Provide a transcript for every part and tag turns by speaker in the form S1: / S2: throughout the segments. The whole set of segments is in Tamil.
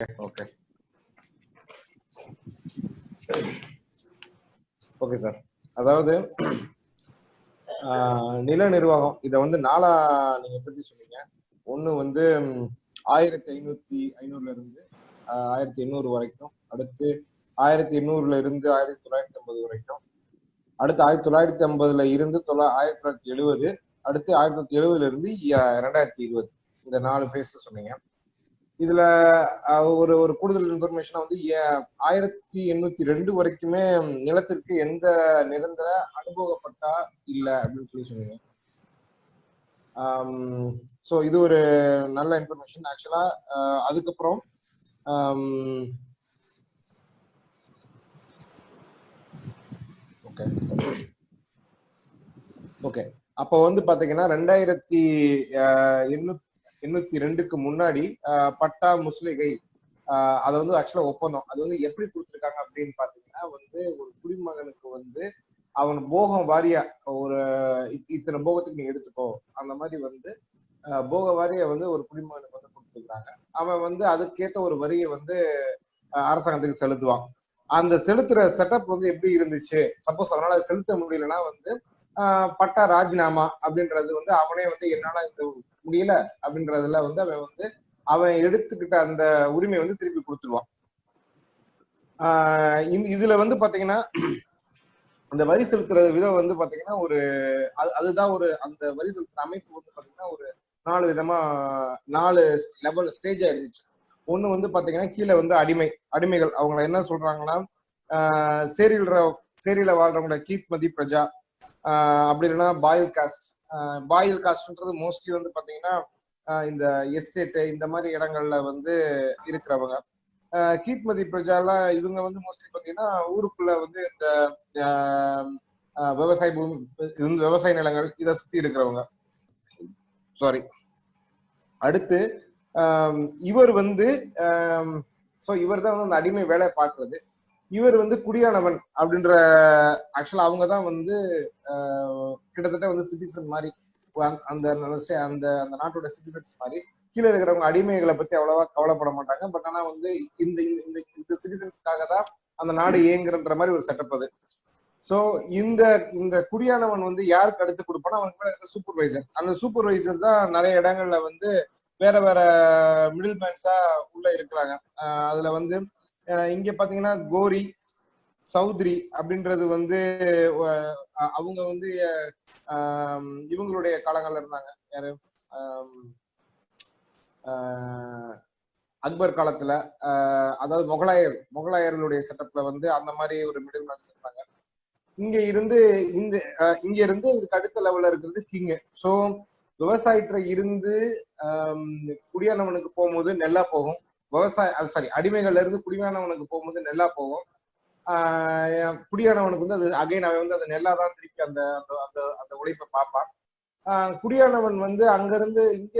S1: ஓகே ஓகே சார் அதாவது ஆஹ், நில நிர்வாகம் இதை வந்து நாலா நீங்க பத்தி சொன்னீங்க. ஒண்ணு வந்து ஆயிரத்தி ஐநூத்தி ஐநூறுல இருந்து ஆயிரத்தி எண்ணூறு வரைக்கும். அடுத்து ஆயிரத்தி எண்ணூறுல இருந்து ஆயிரத்தி தொள்ளாயிரத்தி ஐம்பது வரைக்கும். அடுத்து ஆயிரத்தி தொள்ளாயிரத்தி ஐம்பதுல இருந்து தொள்ளா ஆயிரத்தி தொள்ளாயிரத்தி எழுபது அடுத்து ஆயிரத்தி தொள்ளாயிரத்தி எழுபதுல இருந்து ரெண்டாயிரத்தி இருபது. இந்த நாலு ஃபேஸ் சொன்னீங்க. இதுல ஒரு ஒரு கூடுதல் இன்ஃபர்மேஷனா வந்து ஏ- ஆயிரத்தி எண்ணூத்தி ரெண்டு வரைக்குமே நிலத்திற்கு எந்த நிரந்தர அனுபவப்பட்டா இல்ல அப்படின்னு சொல்லி சொன்னீங்க. ஸோ இது ஒரு நல்ல இன்ஃபர்மேஷன் ஆக்சுவலா அதுக்கப்புறம் ஓகே ஓகே அப்போ வந்து பாத்தீங்கன்னா ரெண்டாயிரத்தி எண்ணூத்தி எண்ணூத்தி ரெண்டுக்கு முன்னாடி பட்டா முஸ்லிகை அது அதை வந்து ஆக்சுவலா ஒப்பந்தம். அது வந்து எப்படி கொடுத்துருக்காங்க அப்படின்னு பாத்தீங்கன்னா வந்து ஒரு குடிமகனுக்கு வந்து அவன் போகம் வாரியா ஒரு இத்- இத்தனை போகத்துக்கு நீ எடுத்துக்கோ அந்த மாதிரி வந்து போக வாரியா வந்து ஒரு குடிமகனுக்கு வந்து கொடுத்துருக்காங்க அவன் வந்து அதுக்கேத்த ஒரு வரியை வந்து அரசாங்கத்துக்கு செலுத்துவான். அந்த செலுத்துற செட்டப் வந்து எப்படி இருந்துச்சு? சப்போஸ் அவனால செலுத்த முடியலன்னா வந்து பட்டா ராஜினாமா அப்படின்றது வந்து அவனே வந்து என்னால இந்த முடியல அப்படின்றதுல வந்து அவன் வந்து அவன் எடுத்துக்கிட்ட அந்த உரிமை வந்து திருப்பி கொடுத்துருவான். ஆஹ் இதுல வந்து பாத்தீங்கன்னா அந்த வரி செலுத்துற விதம் வந்து பாத்தீங்கன்னா ஒரு அது- அதுதான் ஒரு அந்த வரி செலுத்துற அமைப்பு வந்து பாத்தீங்கன்னா ஒரு நாலு விதமா நாலு லெவல் ஸ்டேஜ் ஆயிருந்துச்சு ஒண்ணு வந்து பாத்தீங்கன்னா கீழே வந்து அடிமை அடிமைகள். அவங்கள என்ன சொல்றாங்கன்னா ஆஹ் சேரியில சேரியில வாழ்றவங்கள கீத் பிரஜா அப்படி இல்லைன்னா பாயில் காஸ்ட். பாயில் காஸ்ட்ன்றது மோஸ்ட்லி வந்து பாத்தீங்கன்னா இந்த எஸ்டேட்டு இந்த மாதிரி இடங்கள்ல வந்து இருக்கிறவங்க. ஆஹ் கீத்மதி பிரஜாலாம் இவங்க வந்து மோஸ்ட்லி பாத்தீங்கன்னா ஊருக்குள்ள வந்து இந்த ஆஹ் ஆஹ் விவசாய பூமி விவசாய நிலங்கள் இதை சுத்தி இருக்கிறவங்க. சாரி அடுத்து இவர் வந்து ஸோ இவர் தான் வந்து அந்த அடிமை வேலையை பார்க்கறது. இவர் வந்து குடியானவன் அப்படின்ற ஆக்சுவலா அவங்க தான் வந்து ஆஹ், கிட்டத்தட்ட வந்து சிட்டிசன் மாதிரி அந்த அந்த அந்த நாட்டோட சிட்டிசன்ஸ் மாதிரி. கீழே இருக்கிறவங்க அடிமைகளை பத்தி அவ்வளவா கவலைப்பட மாட்டாங்க. பட் ஆனா வந்து இந்த இந்த- இந்த சிட்டிசன்ஸ்க்காக தான் அந்த நாடு இயங்குறன்ற மாதிரி ஒரு செட்டப் அது. சோ இந்த இந்த குடியானவன் வந்து யாருக்கு அடுத்து கொடுப்பானா அவனுக்கு மேல இருக்க சூப்பர்வைசர் அந்த சூப்பர்வைசர் தான் நிறைய இடங்கள்ல வந்து வேற வேற மிடில் மேன்ஸா உள்ள இருக்கிறாங்க. அதுல வந்து இங்க பாத்தீங்கன்னா கோரி சௌத்ரி அப்படின்றது வந்து அவங்க வந்து ஆஹ் இவங்களுடைய காலங்கள்ல இருந்தாங்க. யாரு? அக்பர் காலத்துல அதாவது முகலாயர் முகலாயர்களுடைய செட்டப்ல வந்து அந்த மாதிரி ஒரு மிடில் மேன்ஸ் இருந்தாங்க. இங்க இருந்து இந்த இங்க இருந்து இதுக்கு அடுத்த லெவல்ல இருக்கிறது கிங் சோ விவசாயத்துல இருந்து குடியானவனுக்கு போகும்போது நெல்லா போகும். விவசாய சாரி அடிமைகள்ல இருந்து குடிமையானவனுக்கு போகும்போது நெல்லா போகும். குடியானவனுக்கு வந்து அது அகைன் அவன் வந்து அந்த நெல்லா தான் திருப்பி அந்த அந்த அந்த அந்த உழைப்பை பார்ப்பான். குடியானவன் வந்து அங்கிருந்து இங்க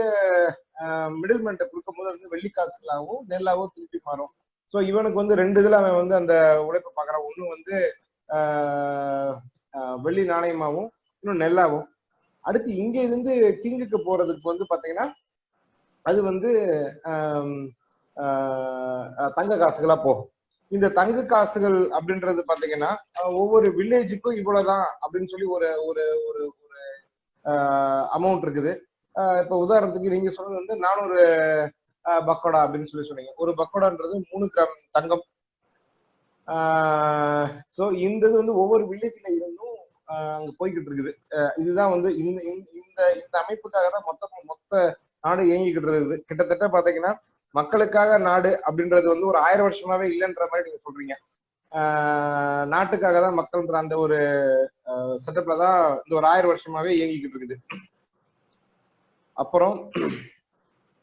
S1: மிடில் கொடுக்கும் போது வந்து வெள்ளி காசுகளாகவும் நெல்லாவும் திருப்பி மாறும். ஸோ இவனுக்கு வந்து ரெண்டு இதில் அவன் வந்து அந்த உழைப்பை பார்க்குறான். ஒன்று வந்து வெள்ளி நாணயமாகவும் இன்னும் நெல்லாவும் அடுத்து இங்கே இருந்து கிங்குக்கு போறதுக்கு வந்து பார்த்தீங்கன்னா அது வந்து தங்க காசுகளா போகும் இந்த தங்க காசுகள் அப்படின்றது பாத்தீங்கன்னா ஒவ்வொரு வில்லேஜுக்கும் இவ்வளவுதான் அப்படின்னு சொல்லி ஒரு ஒரு ஒரு ஒரு அமௌண்ட் இருக்குது. இப்ப உதாரணத்துக்கு நீங்க சொன்னது வந்து நானூறு பக்கோடா அப்படின்னு சொல்லி சொன்னீங்க. ஒரு பக்கோடான்றது மூணு கிராம் தங்கம். ஸோ இந்த இது வந்து ஒவ்வொரு வில்லேஜ்ல இருந்தும் அங்க போய்கிட்டு இருக்குது. இதுதான் வந்து இந்த இந்த- இந்த இந்த அமைப்புக்காக தான் மொத்த மொத்த நாடு இயங்கிக்கிட்டு இருக்குது. கிட்டத்தட்ட பாத்தீங்கன்னா மக்களுக்காக நாடு அப்படின்றது வந்து ஒரு ஆயிரம் வருஷமாவே இல்லைன்ற மாதிரி நீங்க சொல்றீங்க. ஆஹ் நாட்டுக்காக தான் மக்கள்ன்ற அந்த ஒரு செட்டப்ல தான் இந்த ஒரு ஆயிரம் வருஷமாவே இயங்கிக்கிட்டு இருக்குது. அப்புறம்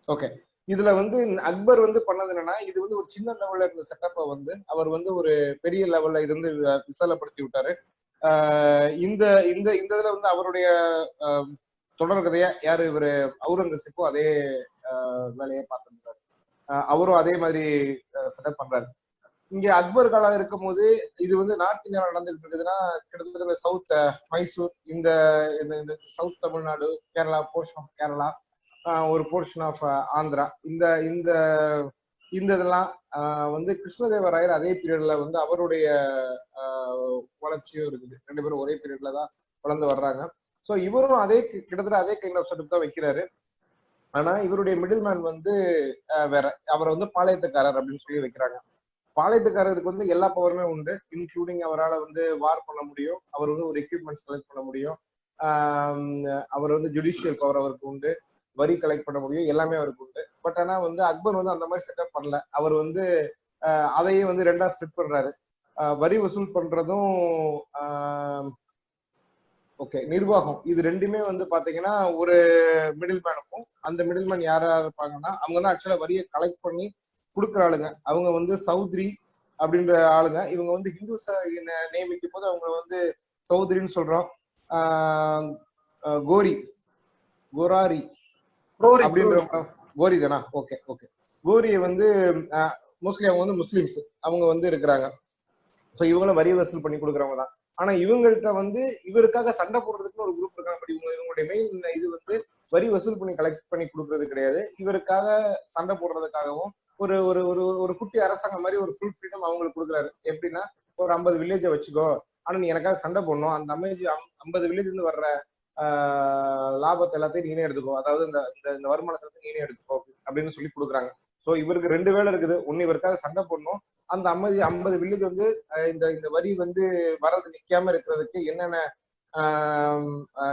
S1: ஓகே இதுல வந்து அக்பர் வந்து பண்ணது என்னன்னா இது வந்து ஒரு சின்ன லெவல்ல இருந்த செட்டப்பை வந்து அவர் வந்து ஒரு பெரிய லெவல்ல இது வந்து விசாலப்படுத்தி விட்டாரு. ஆஹ் இந்த இந்த இந்த இதுல வந்து அவருடைய ஆஹ் தொடர்கதையா யாரு இவரு? அவுரங்கசீப்போ அதே ஆஹ் வேலையை பார்த்திருந்தாரு. அவரும் அதே மாதிரி செட்டப் பண்றாரு. இங்க அக்பர் காலம் இருக்கும்போது இது வந்து நார்த் இந்தியாவில் நடந்துட்டு இருக்குதுன்னா கிட்டத்தட்ட இந்த சவுத் மைசூர் இந்த இந்த- இந்த south Tamil Nadu Kerala portion of Kerala ஒரு போர்ஷன் ஆஃப் ஆந்திரா. இந்த இந்த இந்த இதெல்லாம் ஆஹ் வந்து கிருஷ்ணதேவராயர் அதே பீரியட்ல வந்து அவருடைய ஆஹ் வளர்ச்சியும் இருக்குது. ரெண்டு பேரும் ஒரே பீரியட்ல தான் வளர்ந்து வர்றாங்க. ஸோ இவரும் அதே கிட்டத்தட்ட அதே கைண்ட் ஆஃப் செட்டப் தான் வைக்கிறாரு. ஆனா இவருடைய மிடில் மேன் வந்து வேற அவரை வந்து பாளையத்துக்காரர் அப்படின்னு சொல்லி வைக்கிறாங்க. பாளையத்துக்காரருக்கு வந்து எல்லா பவருமே உண்டு. இன்க்ளூடிங் அவரால் வந்து வார் பண்ண முடியும். அவர் வந்து ஒரு எக்யூப்மெண்ட்ஸ் கலெக்ட் பண்ண முடியும். அவர் வந்து ஜுடிஷியல் பவர் அவருக்கு உண்டு. வரி கலெக்ட் பண்ண முடியும். எல்லாமே அவருக்கு உண்டு. பட் ஆனால் வந்து அக்பர் வந்து அந்த மாதிரி செட்டப் பண்ணல. அவர் வந்து அதையே வந்து ரெண்டா ஸ்பிட் பண்றாரு. வரி வசூல் பண்றதும் ஓகே நிர்வாகம். இது ரெண்டுமே வந்து பாத்தீங்கன்னா ஒரு மிடில் மேனுக்கும் அந்த மிடில் மேன் யாரா இருப்பாங்கன்னா அவங்க தான் ஆக்சுவலா வரியை கலெக்ட் பண்ணி கொடுக்குற ஆளுங்க. அவங்க வந்து சௌத்ரி அப்படின்ற ஆளுங்க. இவங்க வந்து ஹிந்துஸ நியமிக்கும் போது அவங்க வந்து சௌத்ரின்னு சொல்றோம். கோரி. கோராரி. அப்படின்ற. கோரி. தானா? ஓகே ஓகே கோரியை வந்து மோஸ்ட்லி அவங்க வந்து முஸ்லிம்ஸ். அவங்க வந்து இருக்கிறாங்க. ஸோ இவங்களும் வரி வசூல் பண்ணி கொடுக்குறவங்க தான். ஆனா இவங்கள்ட்ட வந்து இவருக்காக சண்டை போடுறதுக்குன்னு ஒரு குரூப் இருக்காங்க. பட் இவங்க இவங்களுடைய மெயின் இது வந்து வரி வசூல் பண்ணி கலெக்ட் பண்ணி கொடுக்கறது கிடையாது. இவருக்காக சண்டை போடுறதுக்காகவும் ஒரு ஒரு ஒரு ஒரு குட்டி அரசாங்கம் மாதிரி ஒரு ஃபுல் ஃப்ரீடம் அவங்களுக்கு கொடுக்குறாரு. எப்படின்னா ஒரு ஐம்பது வில்லேஜை வச்சுக்கோ. ஆனா நீ எனக்காக சண்டை போடணும். அந்த அமைஜ் ஐம்பது வில்லேஜ் இருந்து வர்ற ஆஹ், லாபத்தை எல்லாத்தையும் நீனே எடுத்துக்கோ. அதாவது இந்த இந்த- வருமானத்தை நீனே எடுத்துக்கோ அப்படின்னு சொல்லி கொடுக்குறாங்க. ஸோ இவருக்கு ரெண்டு வேலை இருக்குது. ஒன்னு இவருக்காக சண்டை போடணும். அந்த ஐம்பது ஐம்பது வில்லுக்கு வந்து இந்த இந்த வரி வந்து வரது நிக்காம இருக்கிறதுக்கு என்னென்ன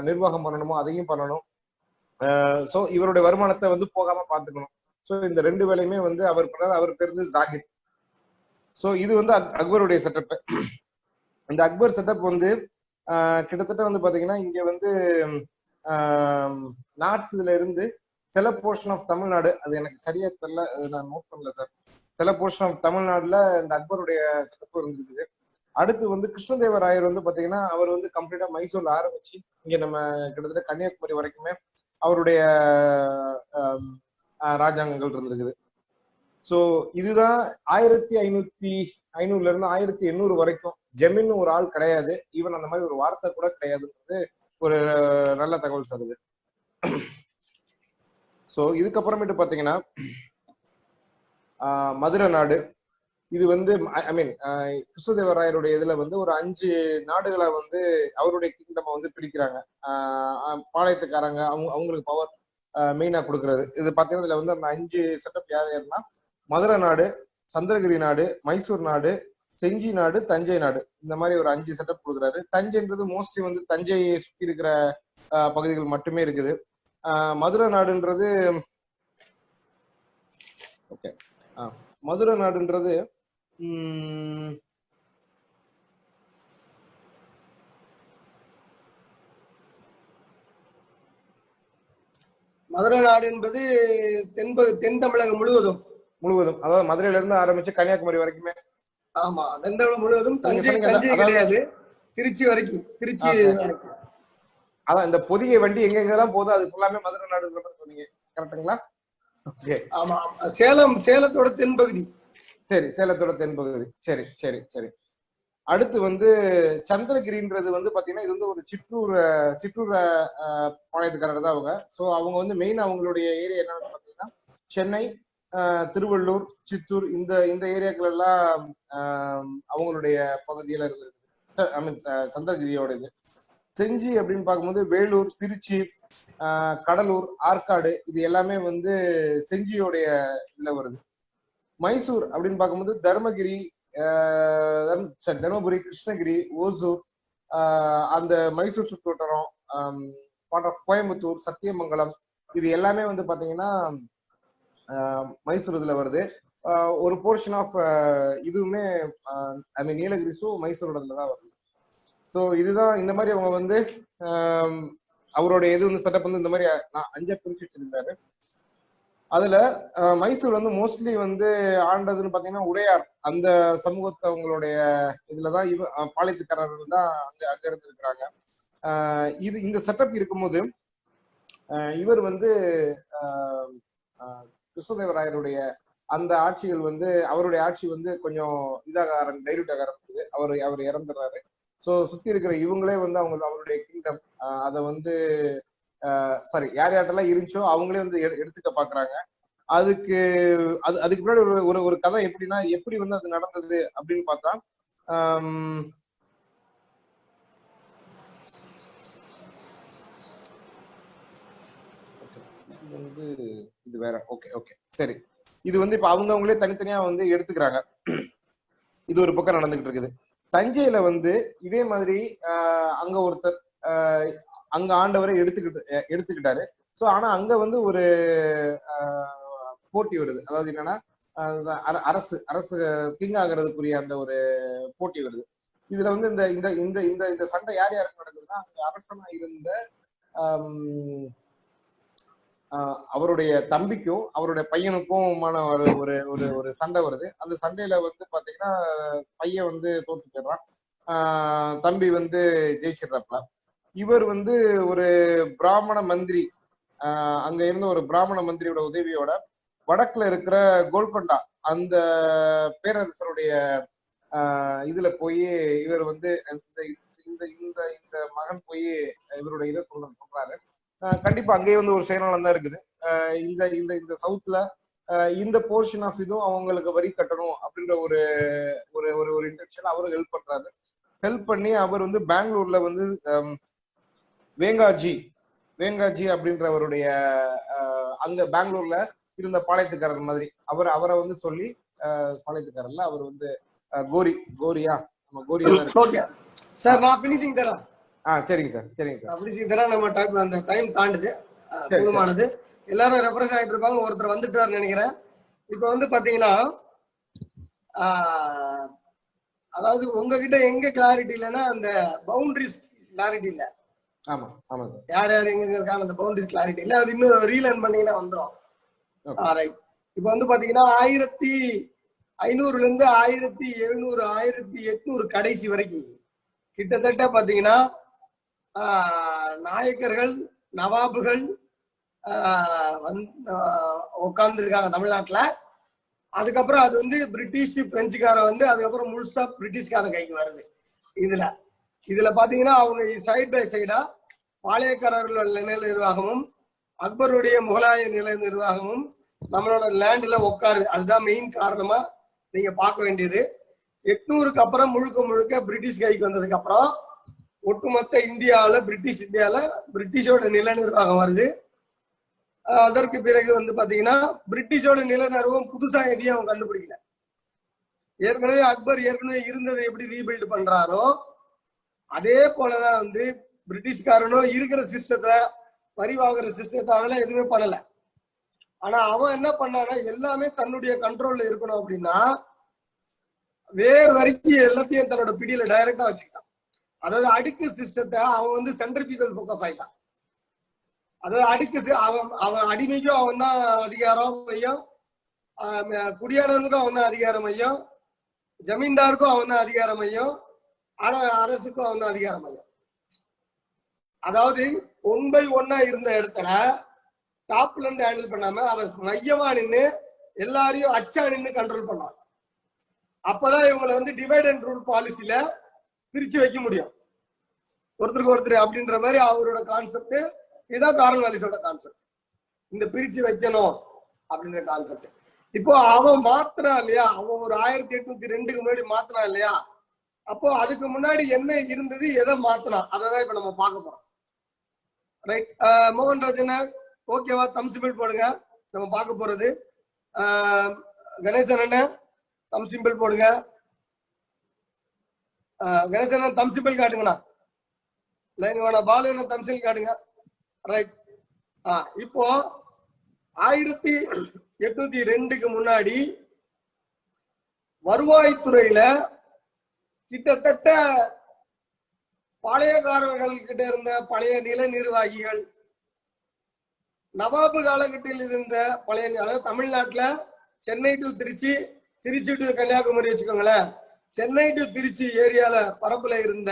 S1: நிர்வாகம் பண்ணணுமோ அதையும் பண்ணணும். ஸோ இவருடைய வருமானத்தை வந்து போகாம பார்த்துக்கணும். ஸோ இந்த ரெண்டு வேலையுமே வந்து அவர் பண்ணார். அவர் பேர் வந்து ஜாகிர் ஸோ இது வந்து அக்- அக்பருடைய செட்டப் இந்த அக்பர் செட்டப் வந்து கிட்டத்தட்ட வந்து பாத்தீங்கன்னா இங்க வந்து நார்த்ல இருந்து சில போர்ஷன் ஆஃப் தமிழ்நாடு அது எனக்கு சரியா தெரியல நான் நோட் பண்ணல சார் சில போர்ஷன் ஆஃப் தமிழ்நாடுல இந்த அக்பருடைய சிறப்பு இருந்திருக்குது அடுத்து வந்து கிருஷ்ணதேவராயர் வந்து பாத்தீங்கன்னா அவர் வந்து கம்ப்ளீட்டா மைசூர்ல ஆரம்பிச்சு இங்க நம்ம கிட்டத்தட்ட கன்னியாகுமரி வரைக்குமே அவருடைய ராஜாங்கங்கள் இருந்திருக்குது. ஸோ இதுதான் ஆயிரத்தி ஐநூத்தி ஐநூறுல இருந்து ஆயிரத்தி எண்ணூறு வரைக்கும் ஜெமின்னு ஒரு ஆள் கிடையாது. ஈவன் அந்த மாதிரி ஒரு வார்த்தை கூட கிடையாதுன்றது ஒரு நல்ல தகவல் சார் ஸோ இதுக்கப்புறமேட்டு பார்த்தீங்கன்னா ஆஹ், மதுரை நாடு. இது வந்து ஐ மீன் கிருஷ்ணதேவராயருடைய இதுல வந்து ஒரு அஞ்சு நாடுகளை வந்து அவருடைய கிங்டம் வந்து பிரிக்கிறாங்க. பாளையத்துக்காரங்க அவங்க அவங்களுக்கு பவர் மெயினா கொடுக்கறது. இது பார்த்தீங்கன்னா இதுல வந்து அந்த அஞ்சு செட்டப் யார் யாருன்னா மதுரை நாடு சந்திரகிரி நாடு மைசூர் நாடு செஞ்சி நாடு தஞ்சை நாடு. இந்த மாதிரி ஒரு அஞ்சு செட்டப் கொடுக்குறாரு. தஞ்சைன்றது மோஸ்ட்லி வந்து தஞ்சையை சுற்றி இருக்கிற ஆஹ், பகுதிகள் மட்டுமே இருக்குது. மதுரை நாடுன்றது ஓகே மதுரை நாடுன்றது
S2: மதுரை நாடு என்பது தென்ப தென் தமிழகம் முழுவதும்.
S1: முழுவதும். அதாவது மதுரையில இருந்து ஆரம்பிச்சு கன்னியாகுமரி வரைக்குமே.
S2: ஆமா தென் தமிழகம் முழுவதும் தஞ்சை தஞ்சை கிடையாது. திருச்சி வரைக்கும் திருச்சி. வரைக்கும்.
S1: அதான் இந்த பொதிகை வண்டி எங்க எங்கெல்லாம் போகுதோ அது ஃபுல்லாமே மதுரை நாடுன்ற மாதிரி சொன்னீங்க. கரெக்டுங்களா ஓகே
S2: ஆமா. சேலம் சேலத்தோட தென்பகுதி.
S1: சரி சேலத்தோட தென்பகுதி. சரி சரி சரி. அடுத்து வந்து சந்திரகிரின்றது வந்து பாத்தீங்கன்னா இது வந்து ஒரு சிற்றூர் சிற்றூர் பாளையத்துக்காரர் தான் அவங்க. ஸோ அவங்க வந்து மெயின் அவங்களுடைய ஏரியா என்னன்னு பாத்தீங்கன்னா சென்னை திருவள்ளூர் சித்தூர் இந்த இந்த ஏரியாக்கள் எல்லாம் அவங்களுடைய பகுதியில இருந்தது ஐ மீன் சந்திரகிரியோட இது செஞ்சி அப்படின்னு பார்க்கும்போது வேலூர் திருச்சி கடலூர் ஆற்காடு இது எல்லாமே வந்து செஞ்சியோடைய இதுல வருது. மைசூர் அப்படின்னு பார்க்கும்போது தர்மகிரி தர்ம- தர்மபுரி கிருஷ்ணகிரி ஓசூர் அந்த மைசூர் சுற்றுவட்டாரம் பார்ட் ஆஃப் கோயம்புத்தூர் சத்தியமங்கலம் இது எல்லாமே வந்து பாத்தீங்கன்னா மைசூர் இதுல வருது. ஒரு போர்ஷன் ஆஃப் இதுவுமே ஐ மீன் நீலகிரிஸும் மைசூரோட இதுல தான் வருது. ஸோ இதுதான் இந்த மாதிரி அவங்க வந்து அவரோட அவருடைய இது வந்து செட்டப் வந்து இந்த மாதிரி நான் அஞ்சா பிரிச்சு வச்சிருந்தாரு அதுல மைசூர் வந்து மோஸ்ட்லி வந்து ஆண்டதுன்னு பாத்தீங்கன்னா உடையார் அந்த சமூகத்தை அவங்களுடைய இதுலதான் இவ பாளையத்துக்காரர்கள் தான் அங்க அங்க இருந்திருக்கிறாங்க. இது இந்த செட்டப் இருக்கும்போது இவர் வந்து கிருஷ்ணதேவராயருடைய அந்த ஆட்சிகள் வந்து அவருடைய ஆட்சி வந்து கொஞ்சம் இதாக ஆரம்பி டைல்யூட் ஆக ஆரம்பிச்சது அவர் அவர் இறந்துடுறாரு. ஸோ சுத்தி இருக்கிற இவங்களே வந்து அவங்க அவருடைய கிங்டம் அதை வந்து சாரி யார் யார்ட்டெல்லாம் இருந்துச்சோ அவங்களே வந்து எடு- எடுத்துக்க பாக்குறாங்க. அதுக்கு அது அதுக்கு முன்னாடி ஒரு ஒரு ஒரு கதை எப்படின்னா எப்படி வந்து அது நடந்தது அப்படின்னு பார்த்தா இது வந்து இது வேற ஓகே ஓகே சரி. இது வந்து இப்ப அவங்க அவங்களே தனித்தனியா வந்து எடுத்துக்கிறாங்க. இது ஒரு பக்கம் நடந்துகிட்டு இருக்குது. தஞ்சையில வந்து இதே மாதிரி அங்க ஒருத்தர் ஆஹ், அங்க ஆண்டவரை எடுத்துக்கிட்டு எடுத்துக்கிட்டாரு. சோ ஆனா அங்க வந்து ஒரு போட்டி வருது. அதாவது என்னன்னா அர- அரசு அரசு கிங் ஆகிறதுக்குரிய அந்த ஒரு போட்டி வருது. இதுல வந்து இந்த இந்த இந்த இந்த இந்த சண்டை யார் யாருக்கு நடக்குதுன்னா அங்க அரசனா இருந்த ஆஹ், அவருடைய தம்பிக்கும் அவருடைய பையனுக்குமான ஒரு ஒரு ஒரு ஒரு சண்டை வருது. அந்த சண்டையில வந்து பாத்தீங்கன்னா பையன் வந்து தோத்து போயிடுறான். ஆஹ், தம்பி வந்து ஜெயிச்சிடுறாப்ல. இவர் வந்து ஒரு பிராமண மந்திரி. ஆஹ், அங்க இருந்த ஒரு பிராமண மந்திரியோட உதவியோட வடக்குல இருக்கிற கோல்கொண்டா அந்த பேரரசருடைய ஆஹ், இதுல போய் இவர் வந்து இந்த இந்த இந்த இந்த மகன் போய் இவருடைய இதை சொல்ற சொல்றாரு கண்டிப்பா அங்கேயே வந்து ஒரு சுயநலம் தான் இருக்குது. இந்த இந்த இந்த சவுத்ல இந்த போர்ஷன் ஆஃப் இதுவும் அவங்களுக்கு வரி கட்டணும் அப்படின்ற ஒரு ஒரு ஒரு ஒரு இன்டென்ஷன் அவரும் ஹெல்ப் பண்றாரு. ஹெல்ப் பண்ணி அவர் வந்து பெங்களூர்ல வந்து வேங்காஜி வேங்காஜி அப்படின்றவருடைய ஆஹ், அங்க பெங்களூர்ல இருந்த பாளையத்துக்காரர் மாதிரி. அவர் அவரை வந்து சொல்லி ஆஹ், பாளையத்துக்காரர்ல அவர் வந்து கோரி கோரியா நம்ம கோரியா
S2: ஓகே சார் நான் பினிஷிங் தரேன்.
S1: ஆ சரிங்க சார் சரிங்க சார்.
S2: பினிஷிங் தரேன் நம்ம டைம் அந்த டைம் தாண்டுது. போதுமானது. எல்லாரும் ரெஃபரன்ஸ் ஆயிட்டு இருப்பாங்க. ஒருத்தர் வந்துட்டாருன்னு நினைக்கிறேன். இப்போ வந்து பாத்தீங்கன்னா அதாவது உங்ககிட்ட எங்க கிளாரிட்டி இல்லைன்னா அந்த பவுண்டரிஸ் கிளாரிட்டி இல்ல.
S1: ஆமா ஆமா சார்.
S2: யார் யார் எங்க இருக்காங்க அந்த பவுண்டரிஸ் கிளாரிட்டி இல்ல. அது இன்னும் ரீலேர்ன் பண்ணீங்கன்னா வந்துடும். ரைட் இப்போ வந்து பாத்தீங்கன்னா ஆயிரத்தி ஐநூறுல இருந்து ஆயிரத்தி எழுநூறு ஆயிரத்தி எட்நூறு கடைசி வரைக்கும் கிட்டத்தட்ட பாத்தீங்கன்னா ஆஹ், நாயக்கர்கள் நவாபுகள் உட்கார்ந்து இருக்காங்க தமிழ்நாட்டுல. அதுக்கப்புறம் அது வந்து பிரிட்டிஷ் பிரெஞ்சுக்காரன் வந்து அதுக்கப்புறம் முழுசா பிரிட்டிஷ்காரன் கைக்கு வருது. இதுல இதுல பாத்தீங்கன்னா அவங்க சைடு பை சைடா பாளையக்காரர்கள் நில நிர்வாகமும் அக்பருடைய முகலாய நில நிர்வாகமும் நம்மளோட லேண்ட்ல உட்காரு அதுதான் மெயின் காரணமா நீங்க பார்க்க வேண்டியது. எட்நூறுக்கு அப்புறம் முழுக்க முழுக்க பிரிட்டிஷ் கைக்கு வந்ததுக்கு அப்புறம் ஒட்டுமொத்த இந்தியாவில் பிரிட்டிஷ் இந்தியாவில் பிரிட்டிஷோட நில நிர்வாகம் வருது அதற்கு பிறகு வந்து பாத்தீங்கன்னா பிரிட்டிஷோட நில புதுசாக புதுசா எதையும் அவன் கண்டுபிடிக்கல. ஏற்கனவே அக்பர் ஏற்கனவே இருந்ததை எப்படி ரீபில்டு பண்றாரோ அதே போலதான் வந்து பிரிட்டிஷ்காரனும் இருக்கிற சிஸ்டத்தை வரி வாங்குற சிஸ்டத்தை அதெல்லாம் எதுவுமே பண்ணல. ஆனா அவன் என்ன பண்ணானா எல்லாமே தன்னுடைய கண்ட்ரோல்ல இருக்கணும் அப்படின்னா வேர் வரைக்கும் எல்லாத்தையும் தன்னோட பிடியில டைரக்டா வச்சுக்கிட்டான். அதாவது அடுக்கு சிஸ்டத்தை அவன் வந்து சென்ட்ரிபியூகல் ஃபோக்கஸ் ஆயிட்டான். அதாவது அடுக்கு சி- அவன் அவன் அடிமைக்கும் அவன் தான் அதிகாரம் மையம். குடியானவனுக்கும் அவன் தான் அதிகாரம் மையம். ஜமீன்தாருக்கும் அவன் தான் அதிகாரம் மையம். ஆனா அரசுக்கும் அவன் தான் அதிகாரம் மையம். அதாவது ஒன் பை ஒன்னா இருந்த இடத்துல டாப்ல இருந்து ஹேண்டில் பண்ணாம அவன் மையமா நின்று எல்லாரையும் அச்சா நின்று கண்ட்ரோல் பண்ணுவான். அப்பதான் இவங்களை வந்து டிவைட் அண்ட் ரூல் பாலிசியில பிரிச்சு வைக்க முடியும். ஒருத்தருக்கு ஒருத்தர் அப்படின்ற மாதிரி அவரோட கான்செப்ட் இதுதான் கார்ன்வாலிஸோட கான்செப்ட் இந்த பிரிச்சு வைக்கணும் அப்படின்ற கான்செப்ட் இப்போ அவன் மாத்துறான் இல்லையா? அவன் ஒரு ஆயிரத்தி எட்நூத்தி ரெண்டுக்கு முன்னாடி மாத்துறான் இல்லையா? அப்போ அதுக்கு முன்னாடி என்ன இருந்தது எதை மாத்தினான் அதை தான் இப்ப நம்ம பார்க்க போறோம். ரைட் மோகன் ஓகேவா தம் சிம்பிள் போடுங்க. நம்ம பார்க்க போறது. கணேசன் அண்ணன் தம் சிம்பிள் போடுங்க. கணேசன் தம்சிபிள் காட்டுங்கண்ணா. லைன் வேணா பாலு அண்ணன் காட்டுங்க. ரைட் ஆ இப்போ ஆயிரத்தி எட்நூத்தி ரெண்டுக்கு முன்னாடி வருவாய்த்துறையில கிட்டத்தட்ட பழையக்காரர்கள் கிட்ட இருந்த பழைய நில நிர்வாகிகள் நவாபு காலகட்டத்தில் இருந்த பழைய அதாவது தமிழ்நாட்டுல சென்னை டு திருச்சி திருச்சி டு கன்னியாகுமரி வச்சுக்கோங்களேன். சென்னை டு திருச்சி ஏரியால பரப்புல இருந்த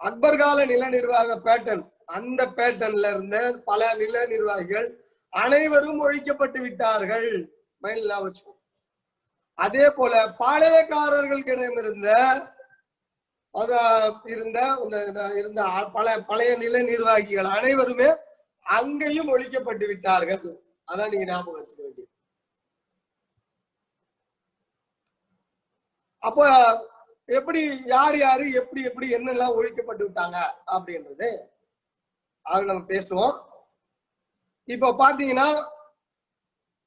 S2: அக்பர் கால நில நிர்வாக பேட்டர்ன் அந்த பேட்டர்ன்ல இருந்த பல நில நிர்வாகிகள் அனைவரும் ஒழிக்கப்பட்டு விட்டார்கள். மைண்ட்ல வச்சுக்கோ அதே போல பாளையக்காரர்களிடம் இருந்த இருந்த இருந்த பல பழைய நில நிர்வாகிகள் அனைவருமே அங்கேயும் ஒழிக்கப்பட்டு விட்டார்கள். அதான் நீங்க ஞாபகம் அப்ப எப்படி யார் யாரு எப்படி எப்படி என்னெல்லாம் ஒழிக்கப்பட்டு விட்டாங்க அப்படின்றது அது நம்ம பேசுவோம். இப்ப பாத்தீங்கன்னா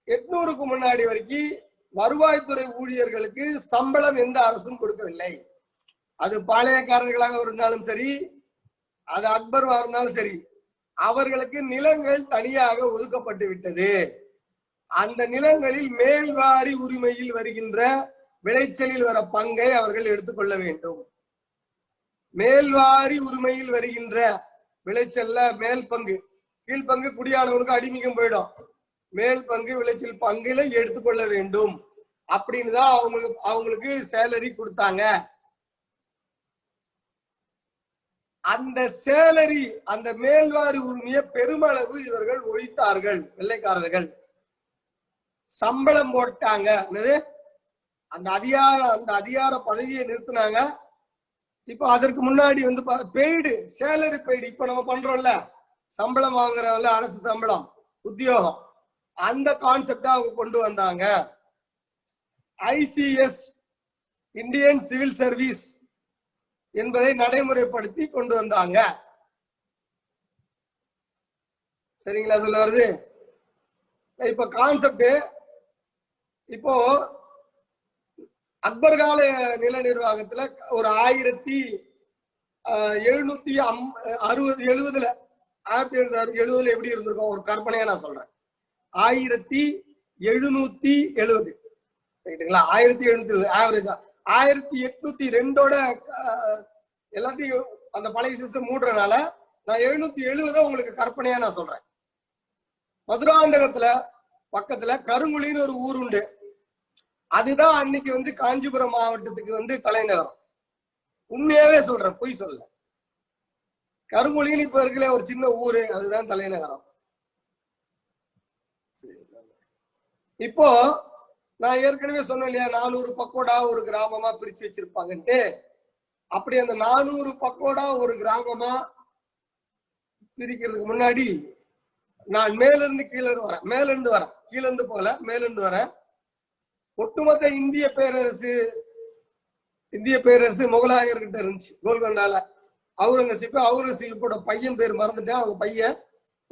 S2: எட்நூறுக்கு முன்னாடி வரைக்கும் வருவாய்த்துறை ஊழியர்களுக்கு சம்பளம் எந்த அரசும் கொடுக்கவில்லை. அது பாளையக்காரர்களாக இருந்தாலும் சரி அது அக்பர்வா இருந்தாலும் சரி அவர்களுக்கு நிலங்கள் தனியாக ஒதுக்கப்பட்டு விட்டது. அந்த நிலங்களில் மேல்வாரி உரிமையில் வருகின்ற விளைச்சலில் வர பங்கை அவர்கள் எடுத்துக்கொள்ள வேண்டும். மேல்வாரி உரிமையில் வருகின்ற விளைச்சல்ல மேல் பங்கு. கீழ்பங்கு குடியானவனுக்கு அடிமைக்கும் போயிடும். மேல் பங்கு விளைச்சல் பங்குல எடுத்துக்கொள்ள வேண்டும். அப்படின்னு தான் அவங்களுக்கு அவங்களுக்கு சேலரி கொடுத்தாங்க. அந்த சேலரி அந்த மேல்வாரி உரிமையை பெருமளவு இவர்கள் ஒழித்தார்கள். வெள்ளைக்காரர்கள். சம்பளம் போட்டாங்க. என்னது? அந்த அதிகார அந்த அதிகார பதவியை நிறுத்தினாங்க. இப்போ அதற்கு முன்னாடி வந்து பெய்டு சேலரி பெய்டு இப்ப நம்ம பண்றோம்ல. சம்பளம் வாங்குறவங்கள அரசு சம்பளம் உத்தியோகம். அந்த கான்செப்டா அவங்க கொண்டு வந்தாங்க. ஐசிஎஸ் இந்தியன் சிவில் சர்வீஸ் என்பதை நடைமுறைப்படுத்தி கொண்டு வந்தாங்க. சரிங்களா சொல்ல வருது இப்ப கான்செப்ட் இப்போ அக்பர் கால நில நிர்வாகத்துல ஒரு ஆயிரத்தி எழுநூத்தி அம் அறுபது எழுபதுல ஆயிரத்தி எழுநூத்தி எழுபதுல எப்படி இருந்திருக்கும்? ஒரு கற்பனையா நான் சொல்றேன். ஆயிரத்தி எழுநூத்தி எழுபது. ரைட்டுங்களா ஆயிரத்தி எழுநூத்தி எழுபது ஆவரேஜா ஆயிரத்தி எட்நூத்தி ரெண்டோட எல்லாத்தையும் அந்த பழைய சிஸ்டம் மூடுறதுனால நான் எழுநூத்தி எழுபதை உங்களுக்கு கற்பனையா நான் சொல்றேன். மதுராந்தகத்துல பக்கத்துல கருங்குழின்னு ஒரு ஊர் உண்டு. அதுதான் அன்னைக்கு வந்து காஞ்சிபுரம் மாவட்டத்துக்கு வந்து தலைநகரம். உண்மையாவே சொல்றேன் பொய் சொல்ல. கருமொழின்னு இப்ப இருக்கிற ஒரு சின்ன ஊரு அதுதான் தலைநகரம். இப்போ நான் ஏற்கனவே சொன்னேன் இல்லையா நானூறு பக்கோடா ஒரு கிராமமா பிரிச்சு வச்சிருப்பாங்கன்ட்டு. அப்படி அந்த நானூறு பக்கோடா ஒரு கிராமமா பிரிக்கிறதுக்கு முன்னாடி நான் மேலிருந்து கீழே இருந்து வரேன். மேலிருந்து வரேன். கீழே இருந்து போல மேலிருந்து வரேன். ஒட்டுமொத்த இந்திய பேரரசு இந்திய பேரரசு முகலாயர்கிட்ட இருந்துச்சு கோல்கொண்டால அவுரங்கசீப் அவுரங்கசீப்போட பையன் பேர் மறந்துட்டேன். அவங்க பையன்.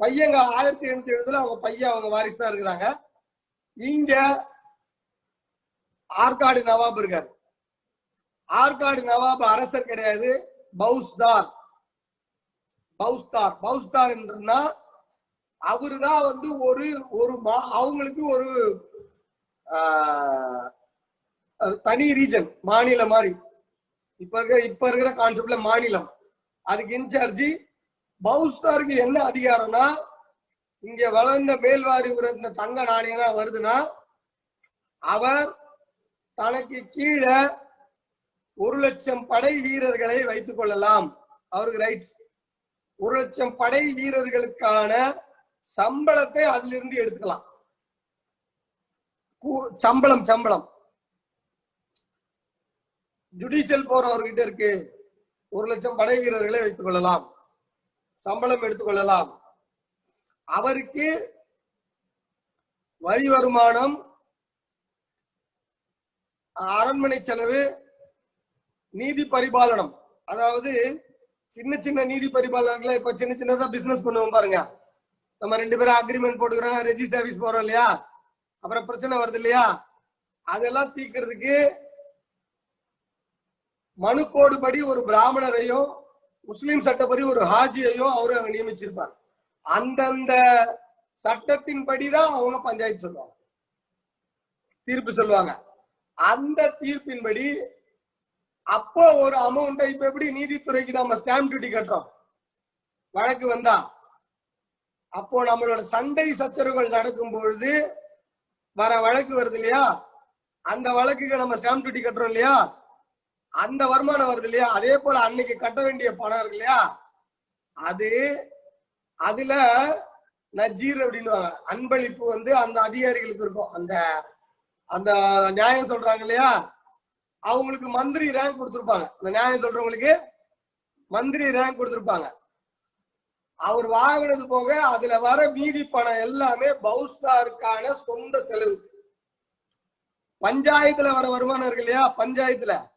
S2: பையங்க ஆயிரத்தி எழுநூத்தி எழுபதுல அவங்க பையன் அவங்க வாரிசு தான் இருக்கிறாங்க. இங்க ஆற்காடு நவாப் இருக்காரு. ஆற்காடு நவாப் அரசர் கிடையாது பௌஸ்தார். பௌஸ்தார். பவுஸ்தார் என்றா அவருதான் வந்து ஒரு ஒரு மா- அவங்களுக்கு ஒரு தனி ரீஜன் மாநிலம் மாதிரி. இப்ப இருக்கிற இப்ப இருக்கிற கான்செப்ட்ல மாநிலம். அதுக்கு இன்சார்ஜி பவுஸ்தாருக்கு என்ன அதிகாரம்னா இங்க வளர்ந்த மேல்வாரி உரந்த தங்க நாணயம் வருதுன்னா அவர் தனக்கு கீழே ஒரு லட்சம் படை வீரர்களை வைத்துக் கொள்ளலாம். அவருக்கு ரைட்ஸ் ஒரு லட்சம் படை வீரர்களுக்கான சம்பளத்தை அதிலிருந்து எடுத்துக்கலாம். சம்பளம் சம்பளம். ஜுடிஷியல் போறவர்கிட்ட இருக்கு. ஒரு லட்சம் படை வீரர்களை வைத்துக் கொள்ளலாம். சம்பளம் எடுத்துக்கொள்ளலாம் அவருக்கு வரி வருமானம் அரண்மனை செலவு நீதி பரிபாலனம். அதாவது சின்ன சின்ன நீதி பரிபாலனர்களை இப்ப சின்ன சின்னதா பிசினஸ் பண்ணுவோம் பாருங்க. நம்ம ரெண்டு பேரும் அக்ரிமெண்ட் போட்டுக்கிறோம் ரெஜி சர்வீஸ் போறோம் இல்லையா? அப்புறம் பிரச்சனை வருது இல்லையா? அதெல்லாம் தீர்க்கறதுக்கு மனுக்கோடு படி ஒரு பிராமணரையும் முஸ்லிம் சட்டப்படி ஒரு ஹாஜியையும் அவரு அங்க நியமிச்சிருப்பார். அந்தந்த சட்டத்தின்படிதான் அவங்க பஞ்சாயத்து சொல்லுவாங்க. தீர்ப்பு சொல்லுவாங்க. அந்த தீர்ப்பின்படி அப்போ ஒரு அமௌண்ட்டை இப்ப எப்படி நீதித்துறைக்கு நம்ம ஸ்டாம்ப் டியூட்டி கட்டுறோம்? வழக்கு வந்தா. அப்போ நம்மளோட சண்டை சச்சரவுகள் நடக்கும் பொழுது வர வழக்கு வருது இல்லையா? அந்த வழக்குக்கு நம்ம ஸ்டாம்ப் டியூட்டி கட்டுறோம் இல்லையா? அந்த வருமானம் வருது இல்லையா? அதே போல அன்னைக்கு கட்ட வேண்டிய பணம் இருக்கு இல்லையா? அது அதுல நஜீர் அப்படின்னுவாங்க. அன்பளிப்பு வந்து அந்த அதிகாரிகளுக்கு இருக்கும். அந்த அந்த நியாயம் சொல்றாங்க இல்லையா? அவங்களுக்கு மந்திரி ரேங்க் கொடுத்துருப்பாங்க. அந்த நியாயம் சொல்றவங்களுக்கு மந்திரி ரேங்க் கொடுத்துருப்பாங்க. அவர் வாங்கினது போக அதுல வர மீதி பணம் எல்லாமே பௌஸ்தாருக்கான சொந்த செலவு. பஞ்சாயத்துல வர வருமானம் இருக்கு இல்லையா? பஞ்சாயத்துல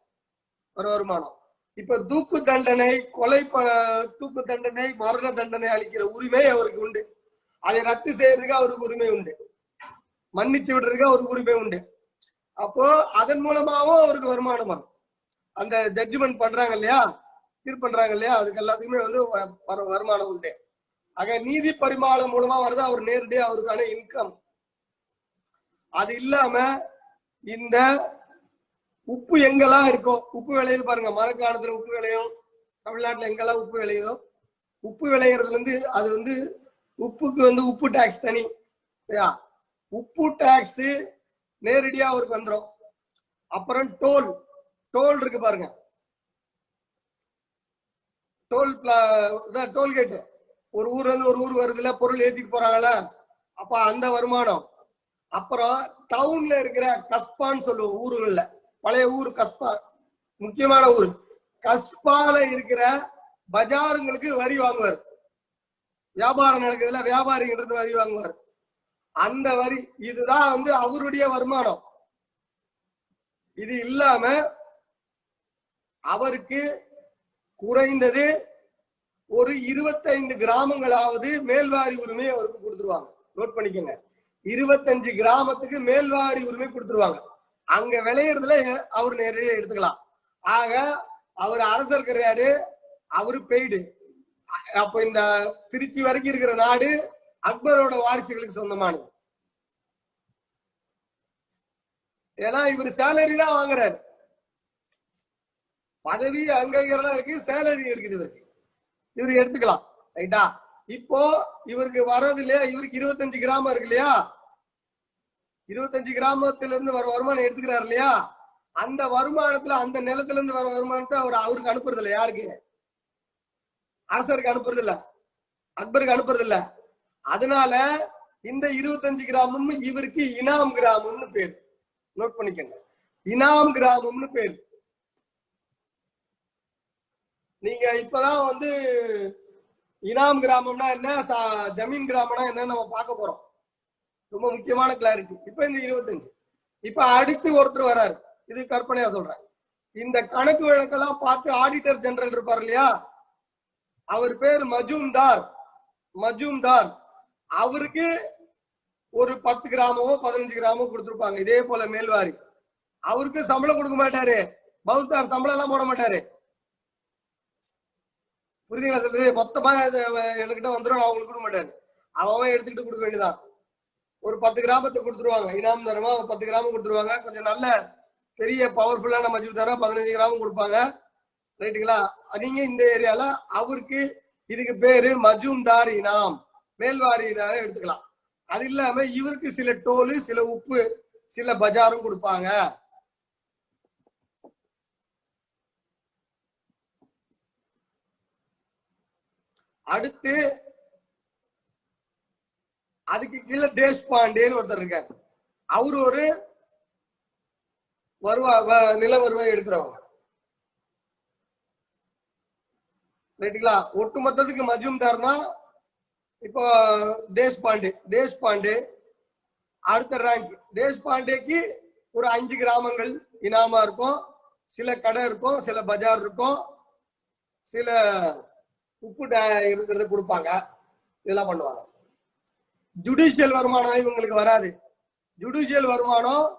S2: வர வருமானம். இப்ப தூக்கு தண்டனை கொலை ப- தூக்கு தண்டனை மரண தண்டனை அளிக்கிற உரிமை அவருக்கு உண்டு. அதை ரத்து செய்யறதுக்கு அவருக்கு உரிமை உண்டு. மன்னிச்சு விடுறதுக்கு அவருக்கு உரிமை உண்டு. அப்போ அதன் மூலமாவும் அவருக்கு வருமானம் வரும். அந்த ஜட்ஜ்மெண்ட் பண்றாங்க இல்லையா? தீர்ப்பு பண்றாங்க இல்லையா? அதுக்கு எல்லாத்துக்குமே வந்து வ- வருமானம் உண்டு. ஆக நீதி பரிமாணம் மூலமா வருது அவர் நேரடியா அவருக்கான இன்கம் அது இல்லாம இந்த உப்பு எங்கெல்லாம் இருக்கோ உப்பு விளையுது பாருங்க மரக்காலத்துல உப்பு விளையும் தமிழ்நாட்டுல எங்கெல்லாம் உப்பு விளையுதோ உப்பு விளையறதுல இருந்து அது வந்து உப்புக்கு வந்து உப்பு டாக்ஸ் தனி உப்பு டாக்ஸ் நேரடியா அவருக்கு வந்துடும் அப்புறம் டோல் டோல் இருக்கு பாருங்க. டோல் டோல்கேட் ஒரு ஊர்ல இருந்து ஒரு ஊர் வருதுல பொருள் ஏத்திட்டு போறாங்கல்ல அப்ப அந்த வருமானம். அப்புறம் டவுன்ல இருக்கிற கஸ்பான்னு சொல்லுவோம் ஊருகள்ல. பழைய ஊர் கஸ்பா முக்கியமான ஊர். கஸ்பால இருக்கிற பஜாருங்களுக்கு வரி வாங்குவார். வியாபாரம் நடக்குதுல வியாபாரிகிட்ட வரி வாங்குவார். அந்த வரி இதுதான் வந்து அவருடைய வருமானம். இது இல்லாம அவருக்கு குறைந்தது ஒரு இருபத்தைந்து கிராமங்களாவது மேல்வாரி உரிமை அவருக்கு கொடுத்துருவாங்க. நோட் பண்ணிக்கோங்க. இருபத்தஞ்சு கிராமத்துக்கு மேல்வாரி உரிமை கொடுத்துருவாங்க. அங்க விளையிறதுல அவர் நேரடியாக எடுத்துக்கலாம். ஆக அவர் அரசர் கிடையாது அவரு பெய்டு. அப்ப இந்த திருச்சி வரைக்கும் இருக்கிற நாடு அக்பரோட வாரிசுகளுக்கு சொந்தமானது. ஏன்னா இவர் சேலரி தான் வாங்குறாரு. பதவி அங்கீகாரம் இருக்கு சேலரி இருக்குது இவருக்கு. இவர் எடுத்துக்கலாம் ரைட்டா இப்போ இவருக்கு வர்றது இல்லையா? இவருக்கு இருபத்தஞ்சு கிராமம் இருக்கு இல்லையா? இருபத்தஞ்சு கிராமத்துல இருந்து வர வருமானம் எடுத்துக்கிறாரு இல்லையா? அந்த வருமானத்துல அந்த நிலத்துல இருந்து வர வருமானத்தை அவர் அவருக்கு அனுப்புறது இல்லை யாருக்கு? அரசருக்கு அனுப்புறது இல்ல அக்பருக்கு அனுப்புறது இல்ல. அதனால இந்த இருபத்தஞ்சு கிராமம் இவருக்கு இனாம் கிராமம்னு பேர். நோட் பண்ணிக்கோங்க. இனாம் கிராமம்னு பேர். நீங்க இப்பதான் வந்து இனாம் கிராமம்னா என்ன சா- ஜமீன் கிராமம்னா என்ன நம்ம பார்க்க போறோம். ரொம்ப முக்கியமான கிளாரிட்டி இப்ப இந்த இருபத்தஞ்சு. இப்ப அடுத்து ஒருத்தர் வராரு இது கற்பனையா சொல்றேன். இந்த கணக்கு வழக்கெல்லாம் பார்த்து ஆடிட்டர் ஜெனரல் இருப்பார் இல்லையா? அவர் பேர் மஜூம்தார். மஜூம்தார். அவருக்கு ஒரு பத்து கிராமமோ பதினஞ்சு கிராமமோ கொடுத்துருப்பாங்க. இதே போல மேல்வாரி. அவருக்கு சம்பளம் கொடுக்க மாட்டாரு. பௌத்தார் சம்பளம் எல்லாம் போட மாட்டாரு. புரியுதுங்களா? சொல்றது மொத்தமா இது என்கிட்ட வந்துடும் அவங்களுக்கு கொடுக்க மாட்டாரு. அவன் அவன் எடுத்துக்கிட்டு கொடுக்க வேண்டியதான் ஒரு பத்து கிராமத்தை கொடுத்துருவாங்க. இனாம் தரமா ஒரு பத்து கிராமம் கொடுத்துருவாங்க. கொஞ்சம் நல்ல பெரிய பவர்ஃபுல்லான மஜூ தர பதினஞ்சு கிராமம் கொடுப்பாங்க. ரைட்டுங்களா? நீங்க இந்த ஏரியால அவருக்கு இதுக்கு பேரு மஜூம்தார் இனாம். மேல்வாரி இனாம் எடுத்துக்கலாம். அது இல்லாம இவருக்கு சில டோலு சில உப்பு சில பஜாரும் கொடுப்பாங்க. அடுத்து அதுக்கு கீழே தேஷ்பாண்டேன்னு ஒருத்தர் இருக்காரு. அவரு ஒரு வருவா வ- நில வருவாய் எடுக்கிறவங்க ரைட்டுங்களா? ஒட்டு மொத்தத்துக்கு மஜூம்தார்னா இப்போ தேஷ்பாண்டே தேஷ்பாண்டே அடுத்த ரேங்க் தேஷ்பாண்டேக்கு ஒரு அஞ்சு கிராமங்கள் இனாமா இருக்கும். சில கடை இருக்கும் சில பஜார் இருக்கும். சில உப்பு இருக்கிறத கொடுப்பாங்க. இதெல்லாம் பண்ணுவாங்க. ஜுடிஷியல் வருமானம் இவங்களுக்கு வராது. ஜுடிஷியல் வருமானம்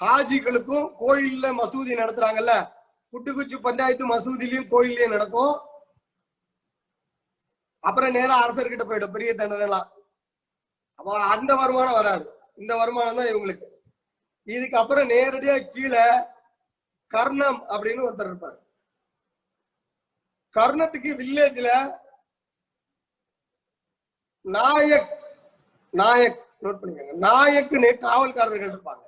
S2: ஹாஜிகளுக்கும் கோயில்ல மசூதி நடத்துறாங்கல்ல. குட்டுக்குச்சி பஞ்சாயத்து மசூதிலையும் கோயில்லையும் நடக்கும். அப்புறம் நேரா அரசர்கிட்ட போயிடும். பெரிய தண்டனைலாம். அப்போ அந்த வருமானம் வராது. இந்த வருமானம் தான் இவங்களுக்கு. இதுக்கு அப்புறம் நேரடியா கீழே கர்ணம் அப்படின்னு ஒருத்தர் இருப்பார். கர்ணத்துக்கு வில்லேஜ்ல நாயக் நாயக் நோட் பண்ணிக்கோங்க. நாயக்குன்னு காவல்காரர்கள் இருப்பாங்க.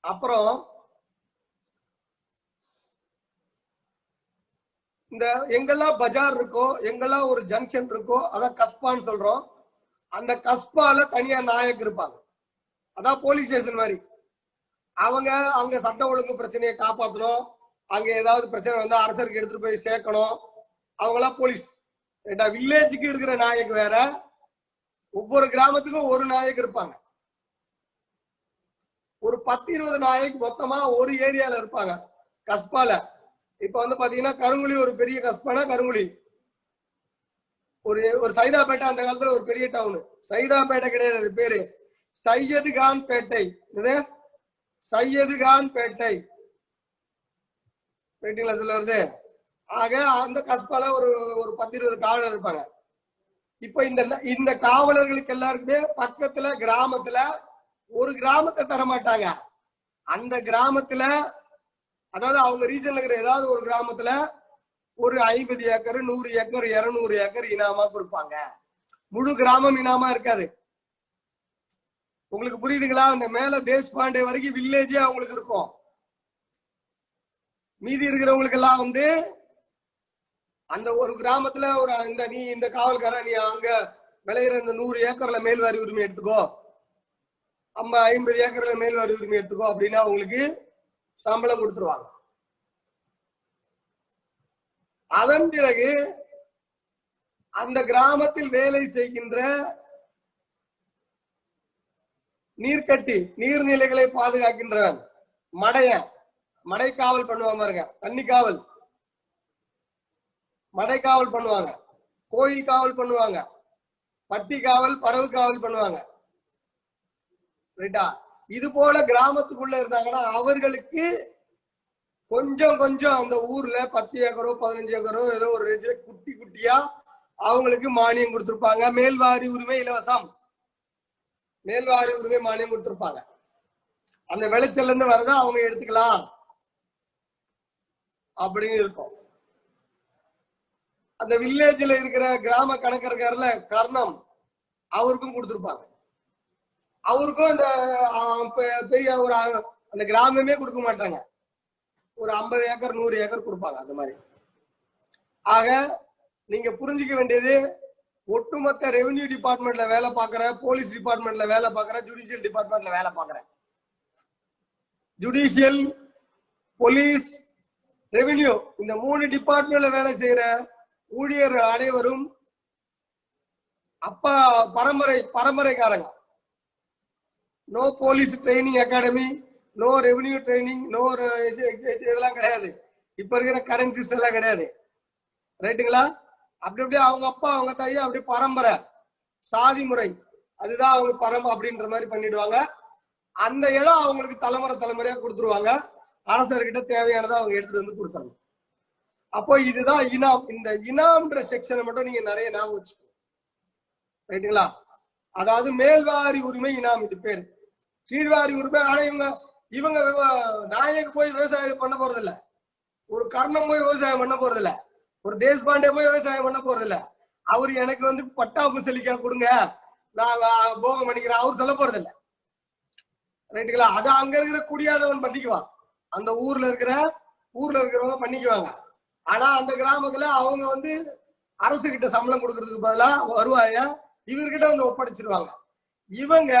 S2: அப்புறம் இந்த எங்கெல்லாம் பஜார் இருக்கோ எங்கெல்லாம் ஒரு ஜங்ஷன் இருக்கோ அதான் கஸ்பான்னு சொல்றோம். அந்த கஸ்பால தனியா நாயக் இருப்பாங்க. அதான் போலீஸ் ஸ்டேஷன் மாதிரி. அவங்க அவங்க சட்ட ஒழுங்கு பிரச்சனையை காப்பாற்றணும் அங்க ஏதாவது பிரச்சனை வந்தா அரசருக்கு எடுத்துட்டு போய் சேர்க்கணும். அவங்களாம் போலீஸ் ரெண்டா வில்லேஜுக்கு இருக்கிற நாயக்கு வேற. ஒவ்வொரு கிராமத்துக்கும் ஒரு நாயக்கு இருப்பாங்க. ஒரு பத்து இருபது நாயக்கு மொத்தமா ஒரு ஏரியால இருப்பாங்க. கஸ்பால. இப்ப வந்து பாத்தீங்கன்னா கருங்குழி ஒரு பெரிய கஸ்பானா கருங்குழி. ஒரு ஒரு சைதாப்பேட்டை அந்த காலத்துல ஒரு பெரிய டவுன் சைதாப்பேட்டை கிடையாது பேரு. சையது கான் பேட்டை. இது சையதுகான் பேட்டை பேட்டிங்களா சொல்ல வருது. ஆக அந்த கஸ்பால ஒரு ஒரு பத்து இருபது காவலர் இருப்பாங்க. இப்ப இந்த இந்த காவலர்களுக்கு எல்லாருக்குமே பக்கத்துல கிராமத்துல ஒரு கிராமத்தை தர மாட்டாங்க. அந்த கிராமத்துல அதாவது அவங்க ரீஜன்ல இருக்கிற ஏதாவது ஒரு கிராமத்துல ஒரு ஐம்பது ஏக்கர் நூறு ஏக்கர் இருநூறு ஏக்கர் இனாமா கொடுப்பாங்க. முழு கிராமம் இனாமா இருக்காது. உங்களுக்கு புரியுதுங்களா? அந்த மேல தேஷ்பாண்டே வரைக்கும் வில்லேஜே அவங்களுக்கு இருக்கும். மீதி இருக்கிறவங்களுக்கு எல்லாம் வந்து அந்த ஒரு கிராமத்துல ஒரு இந்த நீ இந்த காவல்கார நீ அங்க விளையிற இந்த நூறு ஏக்கர்ல மேல்வாரி உரிமை எடுத்துக்கோ. ஐம்ப ஐம்பது ஏக்கர்ல மேல்வாரி உரிமை எடுத்துக்கோ அப்படின்னா அவங்களுக்கு சம்பளம் கொடுத்துருவாங்க. அதன் பிறகு அந்த கிராமத்தில் வேலை செய்கின்ற நீர்க்கட்டி நீர்நிலைகளை பாதுகாக்கின்றவன். மடையன் மடை காவல் பண்ணுவாங்க பாருங்க தண்ணி காவல் மடை காவல் பண்ணுவாங்க கோயில் காவல் பண்ணுவாங்க பட்டி காவல் பறவு காவல் பண்ணுவாங்க. ரைட்டா? இது போல கிராமத்துக்குள்ள இருந்தாங்கன்னா அவர்களுக்கு கொஞ்சம் கொஞ்சம் அந்த ஊர்ல பத்து ஏக்கரோ பதினஞ்சு ஏக்கரோ ஏதோ ஒரு குட்டி குட்டியா அவங்களுக்கு மானியம் கொடுத்துருப்பாங்க. மேல்வாரி உரிமை இலவசம். மேல்வாரி உரிமை மானியம் கொடுத்திருப்பாங்க. அந்த விளைச்சல்ல இருந்து வரத அவங்க எடுத்துக்கலாம். அப்படின்னு இருக்கும். அந்த வில்லேஜ்ல இருக்கிற கிராம கணக்கருக்காருல கர்ணம் அவருக்கும் கொடுத்திருப்பாங்க. அவருக்கும் அந்த பெ- பெரிய ஒரு அந்த கிராமமே கொடுக்க மாட்டாங்க. ஒரு ஐம்பது ஏக்கர் நூறு ஏக்கர் கொடுப்பாங்க அந்த மாதிரி. ஆக நீங்க புரிஞ்சுக்க வேண்டியது ஒட்டுமொத்த ரெவென்யூ டிபார்ட்மெண்ட்ல வேலை பார்க்குற போலீஸ் டிபார்ட்மெண்ட்ல வேலை பார்க்குற ஜுடிஷியல் டிபார்ட்மெண்ட்ல வேலை பார்க்குறேன் ஜுடிஷியல் போலீஸ் ரெவென்யூ இந்த மூணு டிபார்ட்மெண்ட்ல வேலை செய்யற ஊழியர் அனைவரும் அப்பா பரம்பரை பரம்பரைக்காரங்க. No police training academy no revenue training no இதெல்லாம் கிடையாது. இப்ப இருக்கிற கரண்ட் சிஸ்டம் எல்லாம் கிடையாது. ரைட்டுங்களா அப்படி அப்படியே அவங்க அப்பா அவங்க தாய் அப்படி பரம்பரை. சாதி முறை. அதுதான் அவங்க பரம்பரை அப்படின்ற மாதிரி பண்ணிடுவாங்க. அந்த இடம் அவங்களுக்கு தலைமுறை தலைமுறையா கொடுத்துருவாங்க. அரசர்கிட்ட தேவையானதை அவங்க எடுத்துட்டு வந்து கொடுத்தாங்க அப்போ இதுதான் இனாம். இந்த இனாம்ன்ற செக்ஷனை மட்டும் நீங்க நிறைய ஞாபகம் வச்சுக்கோங்க. ரைட்டுங்களா? அதாவது மேல்வாரி உரிமை இனாம் இது பேர். கீழ்வாரி உரிமை ஆனா இவங்க இவங்க விவ- நாயக்கு போய் விவசாயம் பண்ண போறது இல்ல ஒரு கர்ணம் போய் விவசாயம் பண்ண போறது ஒரு தேஷ்பாண்டே போய் விவசாயம் பண்ண போறது இல்ல அவர் எனக்கு வந்து பட்டா முசலிக்கா கொடுங்க. நான் போகம் பண்ணிக்கிறேன் அவர் சொல்ல போறது இல்ல ரைட்டுங்களா? அது அங்க இருக்கிற குடியானவன் பண்ணிக்குவான். அந்த ஊர்ல இருக்கிற ஊர்ல இருக்கிறவங்க பண்ணிக்குவாங்க. ஆனா அந்த கிராமத்துல அவங்க வந்து அரசு கிட்ட சம்பளம் கொடுக்கறதுக்கு பதிலா வருவாய? இவர்கிட்ட வந்து ஒப்படைச்சிருவாங்க. இவங்க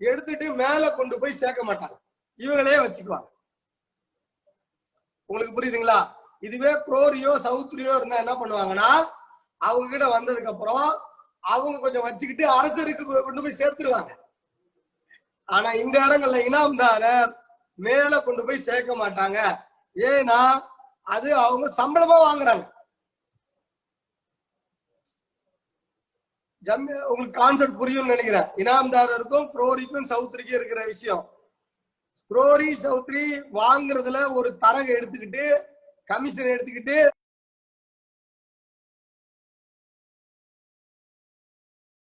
S2: எடுத்துட்டு மேல கொண்டு போய் சேர்க்க மாட்டாங்க. இவங்களே வச்சுக்குவாங்க. உங்களுக்கு புரியுதுங்களா? இதுவே ப்ரோரியோ சவுத்ரியோ இருந்தா என்ன பண்ணுவாங்கன்னா அவங்க கிட்ட வந்ததுக்கு அப்புறம் அவங்க கொஞ்சம் வச்சுக்கிட்டு அரசருக்கு கொண்டு போய் சேர்த்துருவாங்க. ஆனா இந்த இடங்கள்ல இனாம்தாரர் மேல கொண்டு போய் சேர்க்க மாட்டாங்க. ஏன்னா அது அவங்க சம்பளமா வாங்குறாங்க. ஜம்மி உங்களுக்கு கான்செப்ட் புரியும்னு நினைக்கிறேன். இனாம்தாரருக்கும் குரோரிக்கும் சவுத்ரிக்கும் இருக்கிற விஷயம். ப்ரோரி சவுத்ரி வாங்குறதுல ஒரு தரகை எடுத்துக்கிட்டு கமிஷன் எடுத்துக்கிட்டு